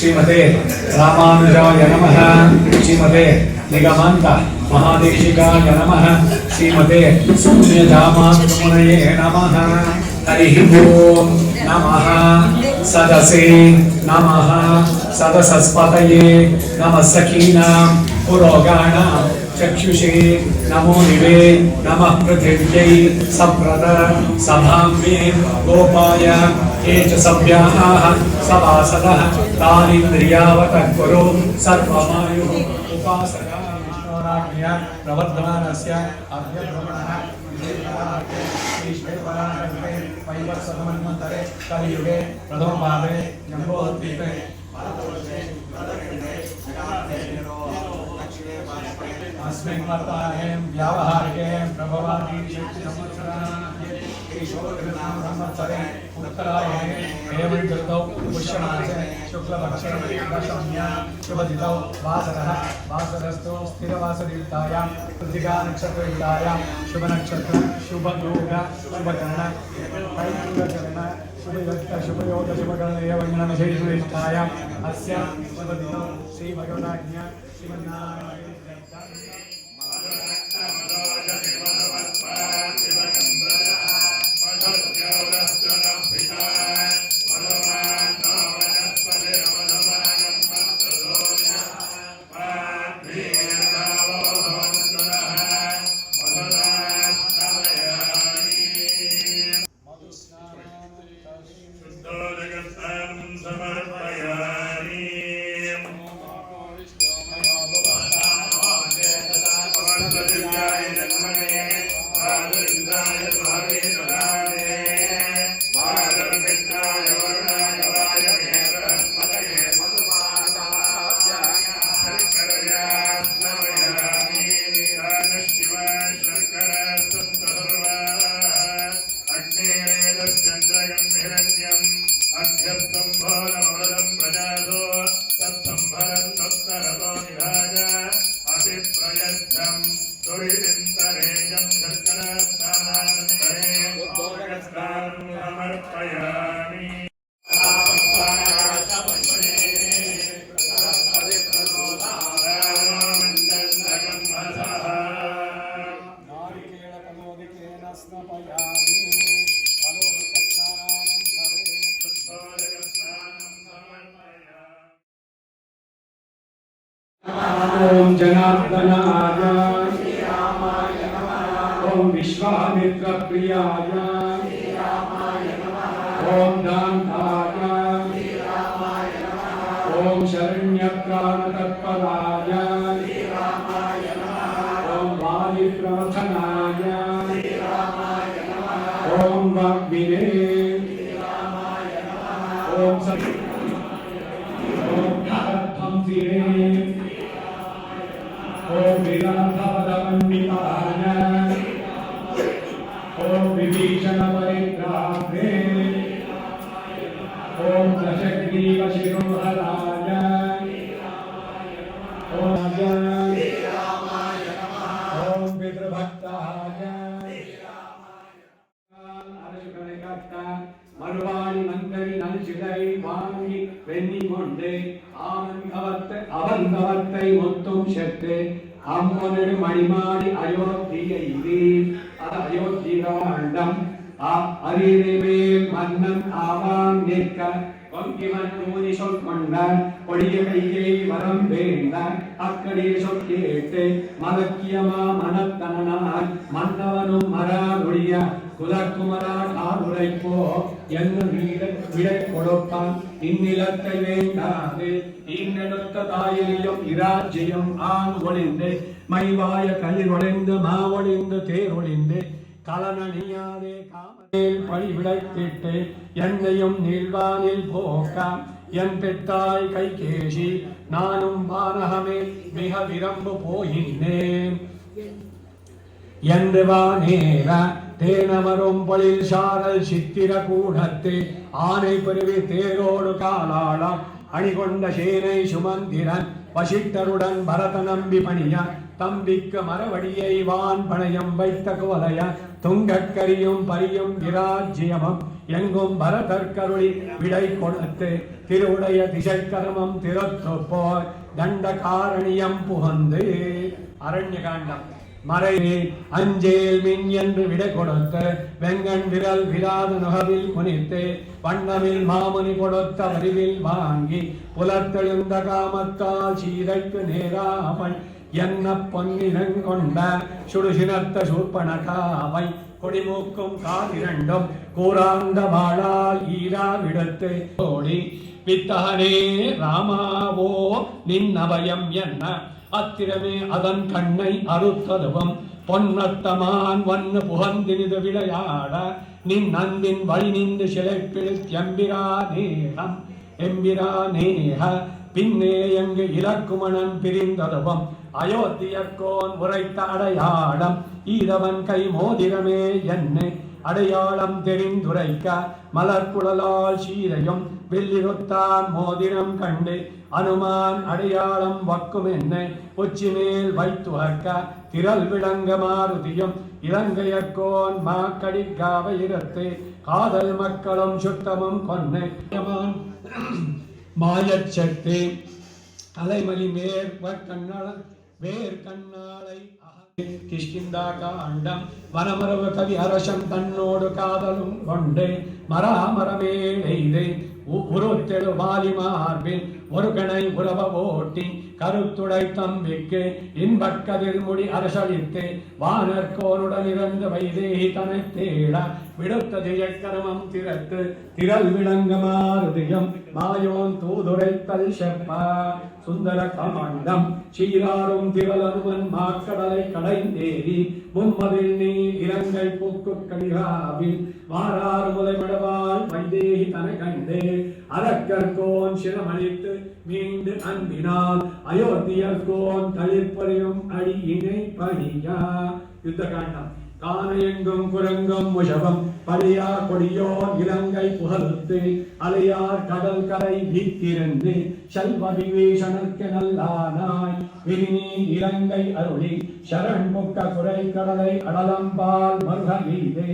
श्रीमते रामानुजाय नमः, श्रीमते निगमान्त महादेशिकाय नमः, श्रीमते शून्यजामामुनये नमः। हरिः ॐ नमः। सदसे नमः। सदसस्पतये नमः सखीनां पुरोगाणां चक्षुषे नमो निवे नमः पृथिव्यै सप्रद सभां गोपाय ये च सभ्याः सभासदः तानीन्द्रियावतः कुरु सर्वमायुः विष्णोराज्ञ प्रवर्धमानस्य अभ्यभ्रमणः कलियुगे प्रथमपादे जम्बोद्वीपे अस्मिन् अस्मिन्मत्ताहे व्यावहारिके प्रभवादीशोधनामसंवत्सरे उत्तरायणे हेमन्तौ पुष्यमासे शुक्लपक्षसंज्ञा शुभदितौ वासरः वासरस्तु स्थिरवासरयुक्तायां कृतिकानक्षत्रयुक्तायां शुभनक्षत्र शुभयोग शुभकर्ण पैङ्गकर्ण शुभयुक्त शुभयोग शुभदितौ श्रीभगवताज्ञा श्रीमन्नारायण Amen. Yeah. மரானுடைய குலக்குமரான் ஆளுரைப்போ என்ன விடை கொடுப்பான். இந்நிலத்தை வேண்டாது. இன்னெடுத்த தாயிலையும் இராஜ்யம் ஆண் ஒளிந்து மைவாய களிர் ஒளிந்து மா ஒளிந்து தேர் ஒளிந்து. கலனணியாதே காமேல் பழிவிடைத்திட்டு என்னையும் நீள்வானில் போக்காம். என் பெத்தாய் கைகேஷி நானும் வானகமே மிக விரும்பு போகின்றேன் என்று வானேர தேனமரும் பொழில் சாரல் சித்திர கூடத்து ஆனை பெருவி தேரோடு காலாளம் அணிகொண்ட சேனை சுமந்திரன் வசிட்டருடன் பரத நம்பி பணிய தம்பிக்கு மரவடியை வான் பணையம் வைத்த குவலைய துங்கக்கரியும் பரியும் விராஜ்யமும் எங்கும் பரதற்கருளி விடை கொடுத்து திருவுடைய திசைக்கரமம் திறத்துப்போர் தண்ட காரணியம் புகந்து. அரண்யகாண்டம். மறைவே அஞ்சேல் மின் என்று விடை கொடுத்த வெங்கண் விரல் விழாது நுகவில் முனித்து வண்ணமில் மாமுனி கொடுத்த வரிவில் வாங்கி புலத்தெழுந்த காமத்தால் சீதைக்கு நேராமன் என்ன பொன்னிறங்கொண்ட சுடுசினத்த சூர்பணகாவை கொடிமூக்கும் காதிரண்டும் கூறாந்த வாழால் ஈரா விடுத்து ஓடி வித்தகனே ராமாவோ நின் அபயம் என்ன? அத்திரமே அதன் கண்ணை அறுத்ததுவும். பொன்னத்தமான் வண்ண புகந்தினிது விளையாட நின் அன்பின் வழி நின்று சிலைப்பில் எம்பிரானேகம் எம்பிரானேக பின்னே எங்கு இலக்குமணன் பிரிந்ததுவம். அயோத்தியக்கோன் உரைத்த அடையாளம் ஈதவன் கை மோதிரமே என்னை. அடையாளம் தெரிந்துரைக்க மலர்குழலால் சீரையும் வெள்ளிருத்தான் மோதிரம் கண்டு அனுமான் அடையாளம் வக்கும் என்ன உச்சி மேல் வைத்துகக்க திரள் விளங்க மாருதியும் இலங்கையர்கோன் மாக்கடிக்காவ இருத்து காதல் மக்களும் சுத்தமும் கொன்னை. மாயச்சத்து அலைமலி மேற் கண்ணாள வேர் கண்ணாளை கிஷ்கிந்தா காண்டம் வனமரவ கவி அரசன் தன்னோடு காதலும் கொண்டு மராமரமேடைது உருத்தெழு வாலி மார்பில் ஒரு கணை உறவ ஓட்டி கருத்துடை தம்பிக்கு இன்பக்கதிர் முடி அரசளித்து வானர்கோனுடன் இருந்து வைதேகி தனை தேட விடுத்த தியக்கரமம் திறத்து திரள் விளங்க மாயோன் தூதுரைத்தல் செப்பா சுந்தர கமண்டம். சீராரும் திரளருவன் மாக்கடலை கடைந்தேறி. முன்மதில் நீ இலங்கை பூக்கு கடிகாவில் வாராறு முலைமடவால் வைதேகி தன கண்டு. அரக்கற்கோன் சிரமளித்து மீண்டு அன்பினால். அயோத்தியர்கோன் தளிர்ப்பறியும் அடியினை பணியா. யுத்த காண்டம் காணையெங்கும் குரங்கும் முஷபம். பழியா கொடியோர் இலங்கை புகழ்த்து அலையார் கடல் கரை வீத்திருந்து செல்வ விவேஷனுக்கு நல்லானாய். விரிநீ இலங்கை அருளி சரண் முக்க குறை கடலை அடலம்பால் மருக எய்து.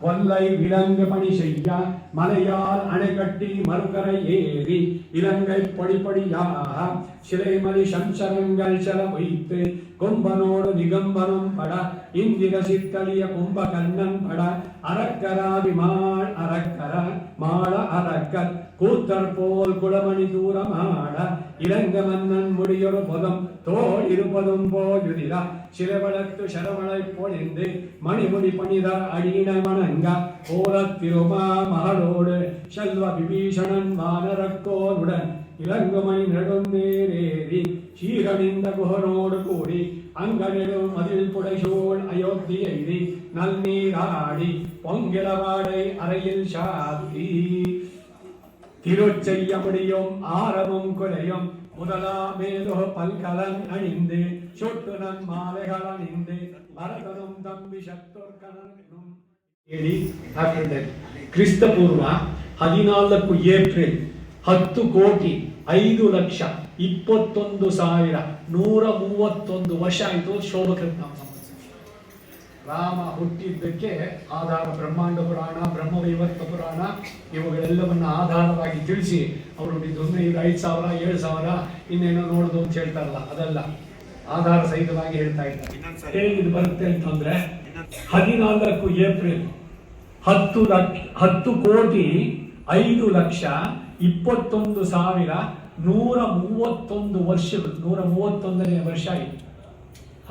கொல்லை விலங்கு பணி செய்ய மலையால் அணை கட்டி மறுகரை ஏறி. இலங்கை படிப்படியாக சிலைமலி சம்சரங்கள் செல வைத்து கும்பனோடு நிகம்பனம் பட இந்திர சித்தலிய கும்ப கண்ணன் பட அரக்கராதி மாள் அரக்கர மாள அரக்கர் கூத்தர் போல் குடமணி தூரமாட இளங்க மன்னன் முடியொரு புதம் தோல் இருப்பதும் போயுதிரா சிலவளத்து சரவளை பொழிந்து மணிமுடி பணித அடியின மணங்க கோலத் திருமா மகளோடு செல்வ விபீஷணன் வானரக்கோனுடன் இளங்குமணி நெடுந்தேரேறி சீரணிந்த குகனோடு கூடி அங்கனிடும் மதில் புடைசூழ் அயோத்தியை நல்நீராடி பொங்கிலவாடை அறையில் சாத்தி திருச்செய்ய முடியும் ஆரமும் குலையும் முதலாமேலோ பல்கலன் அணிந்து சொட்டுனன் மாலைகள் அணிந்து பரதனும் தம்பி ಶತ್ರುಕನನ್ನು ಹೇಳಿ ಹಾಕಿದ್ದಾರೆ ಕ್ರಿಸ್ತ ಪೂರ್ವ ಹದಿನಾಲ್ಕು ಏಪ್ರಿಲ್ ಹತ್ತು ಕೋಟಿ ಐದು ಲಕ್ಷ ಇಪ್ಪತ್ತೊಂದು ಸಾವಿರ ನೂರ ಮೂವತ್ತೊಂದು ವರ್ಷ ಆಯಿತು ಶೋಭಕೃತ ರಾಮ ಹುಟ್ಟಿದ್ದಕ್ಕೆ ಆಧಾರ ಬ್ರಹ್ಮಾಂಡ ಪುರಾಣ ಬ್ರಹ್ಮವೈವರ್ತ ಪುರಾಣ ಇವುಗಳೆಲ್ಲವನ್ನ ಆಧಾರವಾಗಿ ತಿಳಿಸಿ ಅವರು ಇದು ಐದು ಸಾವಿರ ಏಳು ಸಾವಿರ ಇನ್ನೇನೋ ನೋಡೋದು ಅಂತ ಹೇಳ್ತಾರಲ್ಲ ಅದಲ್ಲ ಆಧಾರ ಸಹಿತವಾಗಿ ಹೇಳ್ತಾ ಇದ್ದಾರೆ. ಹೇಗೆ ಇದು ಬರುತ್ತೆ ಅಂತಂದ್ರೆ ಹದಿನಾಲ್ಕು ಏಪ್ರಿಲ್ ಹತ್ತು ಲಕ್ಷ ಹತ್ತು ಕೋಟಿ ಐದು ಲಕ್ಷ ಇಪ್ಪತ್ತೊಂದು ಸಾವಿರ ನೂರ ಮೂವತ್ತೊಂದು ವರ್ಷಗಳು ನೂರ ಮೂವತ್ತೊಂದನೇ ವರ್ಷ ಆಯಿತು.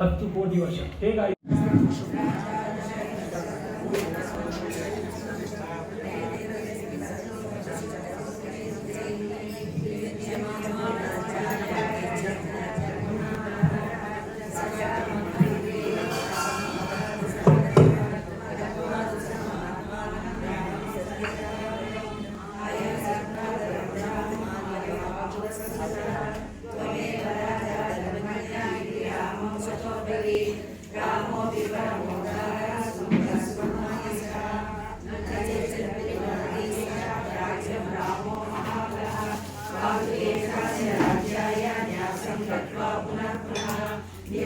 ಹತ್ತು ಕೋಟಿ ವರ್ಷ. ಹೇಗಾಯಿತು? असतस्तस्य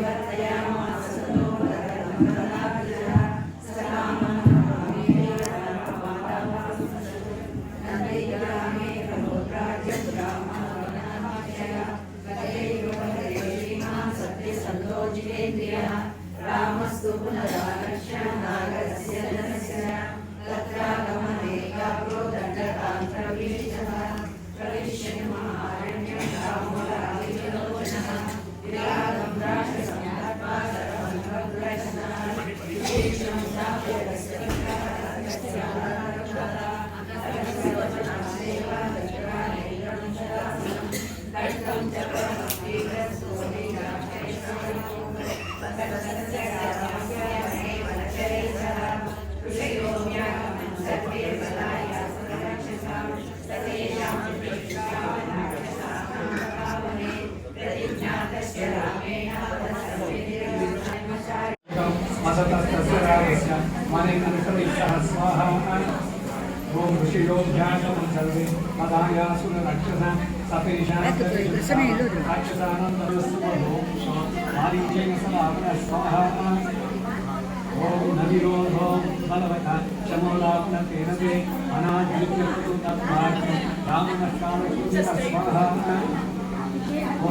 माने मानेकन्तरिक्षः स्वाहा ॐ ऋषियोध्यासं सर्वे पदायासुरक्षसा सपेषाक्षसानन्दरस्वमारीचेन समापनः स्वाहा ॐ नविरोधो बलवता शमोलापनतेन ते अनाज्युत्यस्तु तद्भाग्यं रामनस्कामकुञ्जः स्वाहा ॐ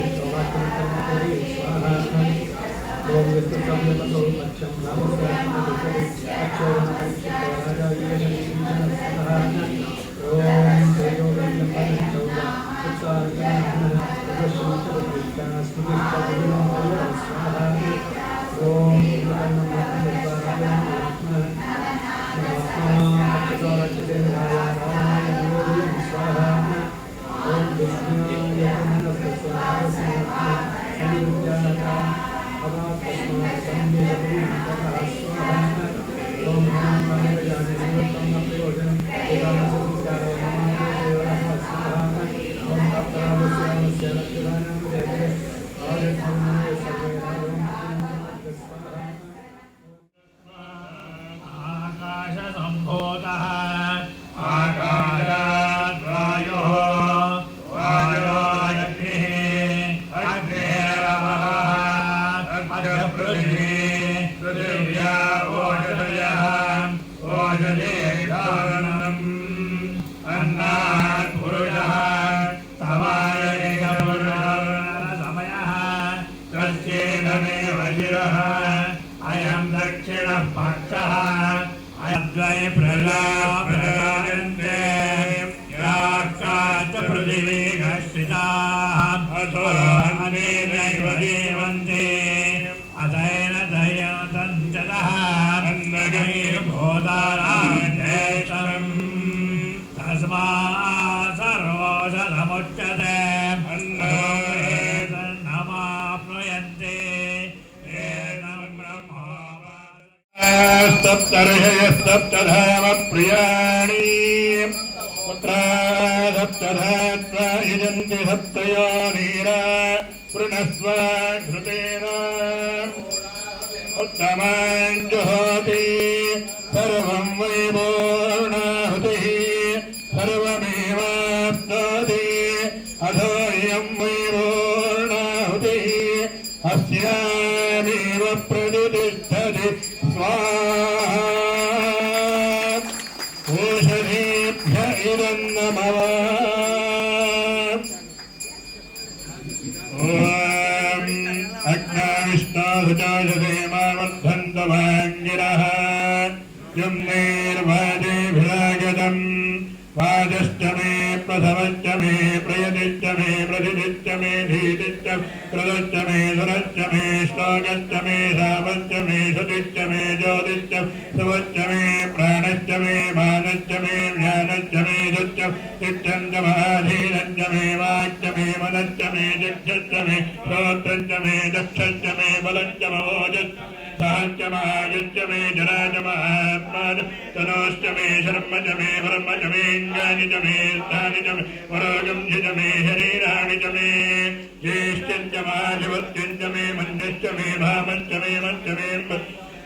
अन्नमाप्नुयन्ते एनं ब्रह्मा सप्तर्षयस्तप्तधाम प्रियाणि पुत्रा सप्तधात्वा यजन्ति सप्तयो नीरा पृणस्व घृतेन उत्तमां जुहोति सर्वं वै मे प्रथमश्च मे प्रयतिश्च मे प्रतिदिश्च च मे धीतिश्च कृतश्च मे धनश्च मे श्लोकश्च मे सामश्च मे सतिश्च मे ज्योतिश्च सुवश्च मे प्राणश्च मे मानश्च मे ज्ञानश्च मे सच्च तिष्ठञ्च महाधीरञ्च मे वाक्च मे मनश्च मे दिक्षश्च मे श्रोत्रञ्च मे दक्षश्च मे बलञ्च ममोजश्च सहश्च महायश्च मे जराज महात्मान तनोश्च मे शर्म च मे ब्रह्म च मे ज्ञानि च मे स्थानि च मे वरोगं च मे शरीराणि च मे ज्येष्ठं च महाधिपत्यं च मे मन्यश्च मे भामश्च मे मञ्च मे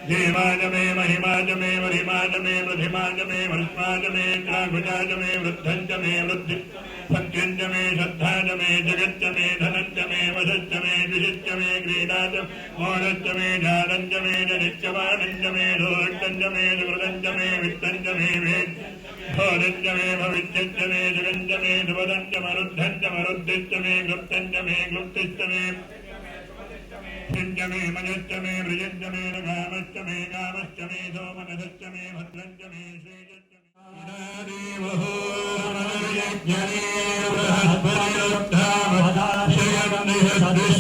देवा च मे महिमा च मे महिमा च मे मृधिमा च मे भस्मा च मे त्राभुजा च मे वृद्धं च मे वृद्धि सत्यं च मे श्रद्धा च मे जगच्च मे धनञ्च मे वशश्च मे द्विषश्च मे क्रीडा च मोहश्च मे जालं च मे जनित्यमानं च मे धूर्तं च मे सुकृतं च मे वित्तं च मे वेद भोजं च मे भविष्यच्च मे जगं च मे सुपदं च मरुद्धं च मरुद्धिश्च मे गुप्तं च मे गुप्तिश्च मे च मे मजश्च मे व्रजश्च मे रघामश्च मे कामश्च मे सोमनसश्च मे भद्रञ्च मे श्रेयश्च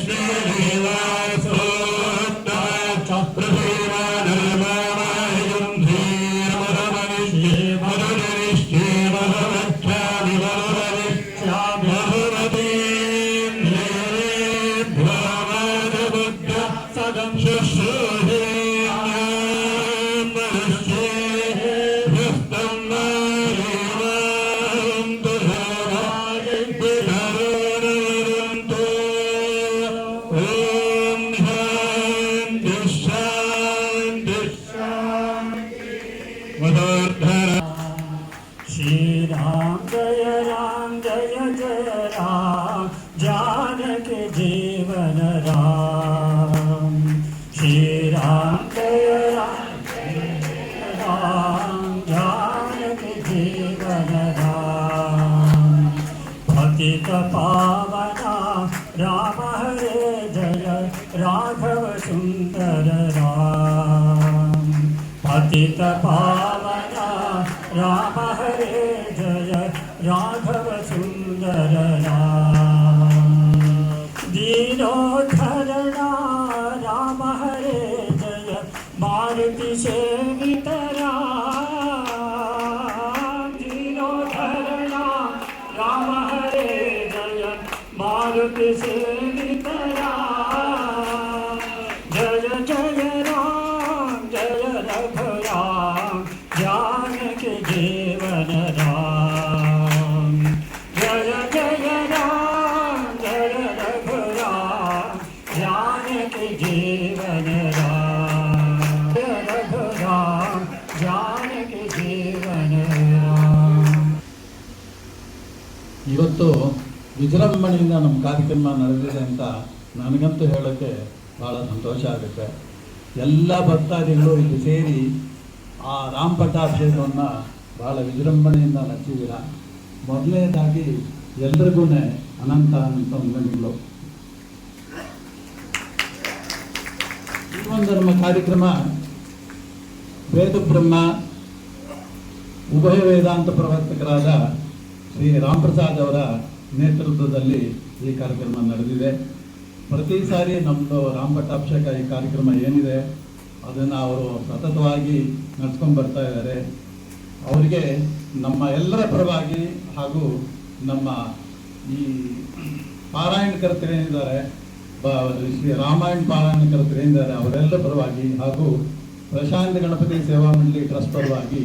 श्री ವಿಜೃಂಭಣೆಯಿಂದ ನಮ್ಮ ಕಾರ್ಯಕ್ರಮ ನಡೆದಿದೆ ಅಂತ ನನಗಂತೂ ಹೇಳೋಕ್ಕೆ ಭಾಳ ಸಂತೋಷ ಆಗುತ್ತೆ. ಎಲ್ಲ ಭಕ್ತಾದಿಗಳು ಇಲ್ಲಿ ಸೇರಿ ಆ ರಾಮಪಟ್ಟಾಭಿಷೇಕವನ್ನು ಭಾಳ ವಿಜೃಂಭಣೆಯಿಂದ ನಡೆಸಿದ್ದೀರ? ಮೊದಲನೇದಾಗಿ ಎಲ್ರಿಗೂ ಅನಂತ ಅನಂತ ವಂದನೆಗಳು. ಈ ನಮ್ಮ ಕಾರ್ಯಕ್ರಮ ವೇದ ಬ್ರಹ್ಮ ಉಭಯ ವೇದಾಂತ ಪ್ರವರ್ತಕರಾದ ಶ್ರೀ ರಾಮ್ಪ್ರಸಾದ್ ಅವರ ನೇತೃತ್ವದಲ್ಲಿ ಈ ಕಾರ್ಯಕ್ರಮ ನಡೆದಿದೆ. ಪ್ರತಿ ಸಾರಿ ನಮ್ಮದು ರಾಮ್ ಈ ಕಾರ್ಯಕ್ರಮ ಏನಿದೆ, ಅದನ್ನು ಅವರು ಸತತವಾಗಿ ನಡ್ಸ್ಕೊಂಡು ಬರ್ತಾ ಇದ್ದಾರೆ. ಅವರಿಗೆ ನಮ್ಮ ಎಲ್ಲರ ಪರವಾಗಿ ಹಾಗೂ ನಮ್ಮ ಈ ಪಾರಾಯಣಕರ್ತರೇನಿದ್ದಾರೆ ಶ್ರೀ ರಾಮಾಯಣ ಪಾರಾಯಣಕರ್ತರೇನಿದ್ದಾರೆ ಅವರೆಲ್ಲರ ಪರವಾಗಿ ಹಾಗೂ ಪ್ರಶಾಂತ ಗಣಪತಿ ಸೇವಾ ಮಂಡಳಿ ಟ್ರಸ್ಟ್ ಪರವಾಗಿ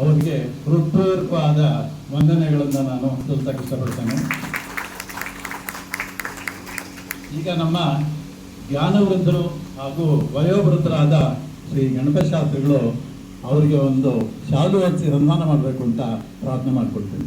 ಅವರಿಗೆ ಹೃತ್ಪೂರ್ವಕವಾದ ವಂದನೆಗಳನ್ನು ನಾನು ಸಲ್ಲಿಸಕ್ಕೆ ಇಷ್ಟಪಡ್ತೇನೆ. ಈಗ ನಮ್ಮ ಜ್ಞಾನವೃದ್ಧರು ಹಾಗೂ ವಯೋವೃದ್ಧರಾದ ಶ್ರೀ ಗಣಪಶಾಸ್ತ್ರಿಗಳು ಅವರಿಗೆ ಒಂದು ಶಾಲು ಹಚ್ಚಿ ಸನ್ಮಾನ ಮಾಡಬೇಕು ಅಂತ ಪ್ರಾರ್ಥನೆ ಮಾಡ್ಕೊಳ್ತೀನಿ.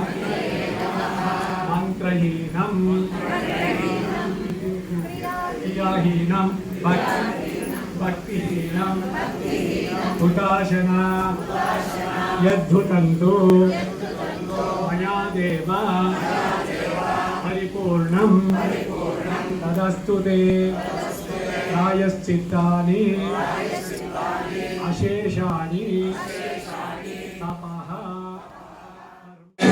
భక్తిహీనం భక్తిహీనం హుతాశన యద్ధుతంతో మయా దేవ పరిపూర్ణం తదస్తు రాయశ్చిత్తాని అశేషాన్ని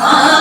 Ah!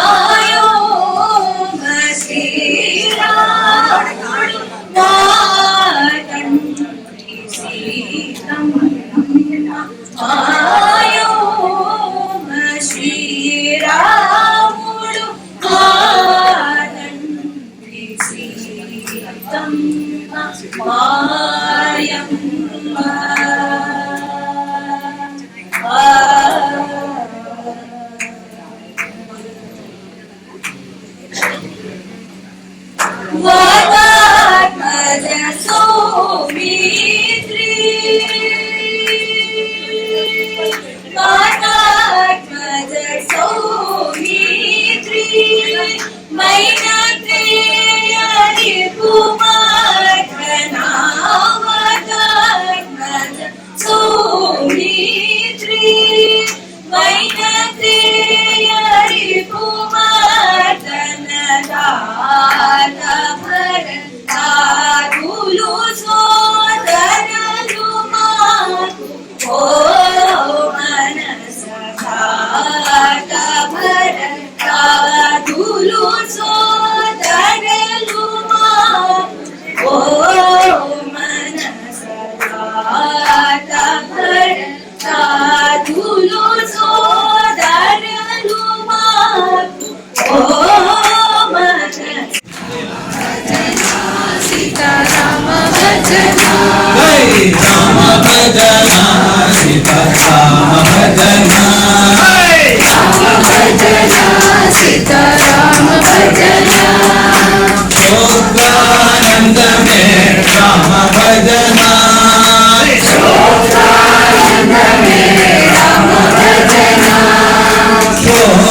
शोकानंद में राम भजना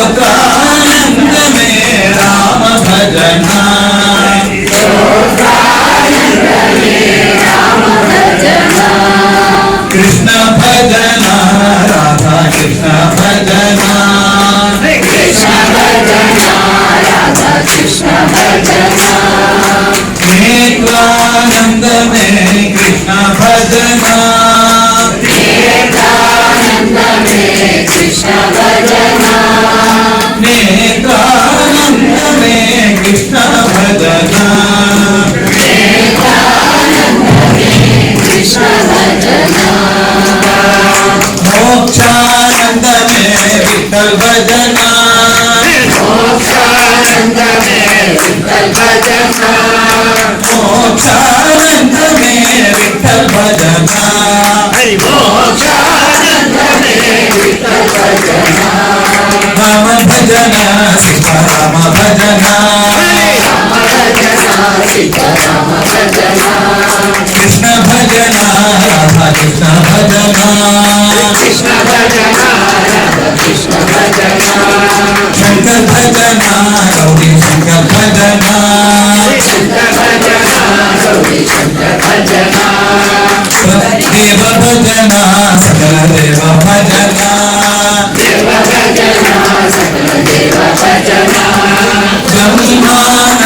शोकानंद में राम भजना कृष्ण भजना Krishna Bhajana Krishna Bhajana Radha Krishna Bhajana Eklanand mein Krishna Bhajana Eklanand mein Krishna Bhajana Eklanand mein Krishna Bhajana Allah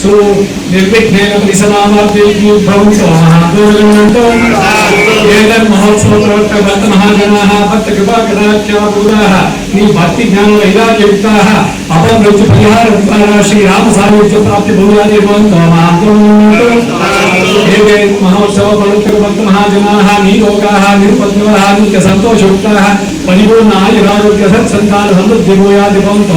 सो निर्विघ्न परिसमावर्तयतु भवं स्वाहा एतन् महोत्सव प्रवर्तवन्तः जनाः भक्तकृपाकटाख्यापूराः नी भक्तिज्ञानवैराग्ययुक्ताः अपमृत्युपरिहारद्वारा श्रीरामसायुज्यप्राप्तिभूयादिर्भवन्तो एते महोत्सव प्रवर्तकभक्तमः जनाः निरुपद्रवाः नित्यसन्तोषयुक्ताः, परिपूर्ण आयुरारोग्यसत्सन्तानसमृद्धिभूयादिभवन्तो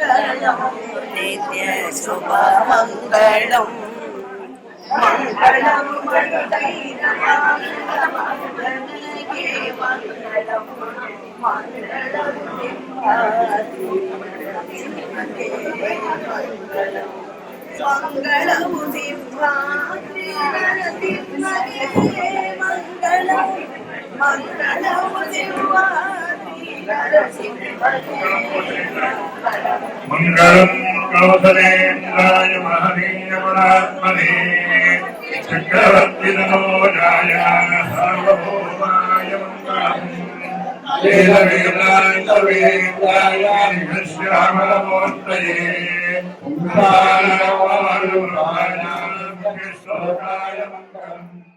नित्य शुभमङ्गलम् मङ्गलम् मङ्गलमु मङ्गलमु मङ्गलमु मङ्गलम् कौसलेन्द्राय महनीयपरात्मने चक्रवर्तिनोजाय सार्वभौमाय वेदवेदान्तवेदाय श्यामलमूर्तये श्लोकाय मङ्गलम्